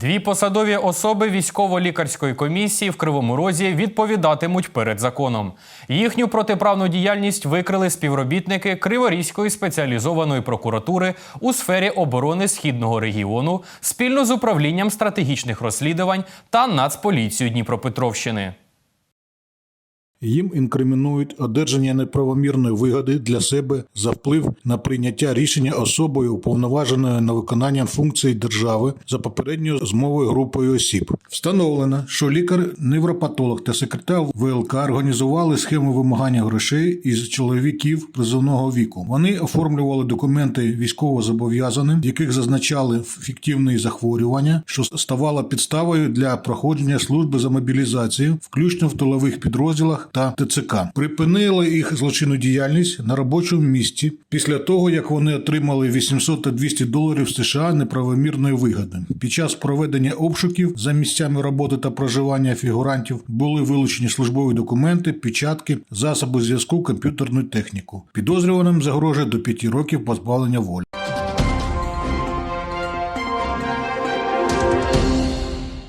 Дві посадові особи військово-лікарської комісії в Кривому Розі відповідатимуть перед законом. Їхню протиправну діяльність викрили співробітники Криворізької спеціалізованої прокуратури у сфері оборони східного регіону спільно з управлінням стратегічних розслідувань та Нацполіцією Дніпропетровщини. Їм інкримінують одержання неправомірної вигоди для себе за вплив на прийняття рішення особою, уповноваженою на виконання функцій держави за попередньою змовою групою осіб. Встановлено, що лікар-невропатолог та секретар ВЛК організували схему вимагання грошей із чоловіків призовного віку. Вони оформлювали документи військовозобов'язаним, в яких зазначали фіктивні захворювання, що ставало підставою для проходження служби за мобілізацію, включно в тилових підрозділах та ТЦК. Припинили їх злочинну діяльність на робочому місці після того, як вони отримали 800 та 200 доларів США неправомірної вигоди. Під час проведення обшуків за місцями роботи та проживання фігурантів були вилучені службові документи, печатки, засоби зв'язку, комп'ютерну техніку. Підозрюваним загрожує до 5 років позбавлення волі.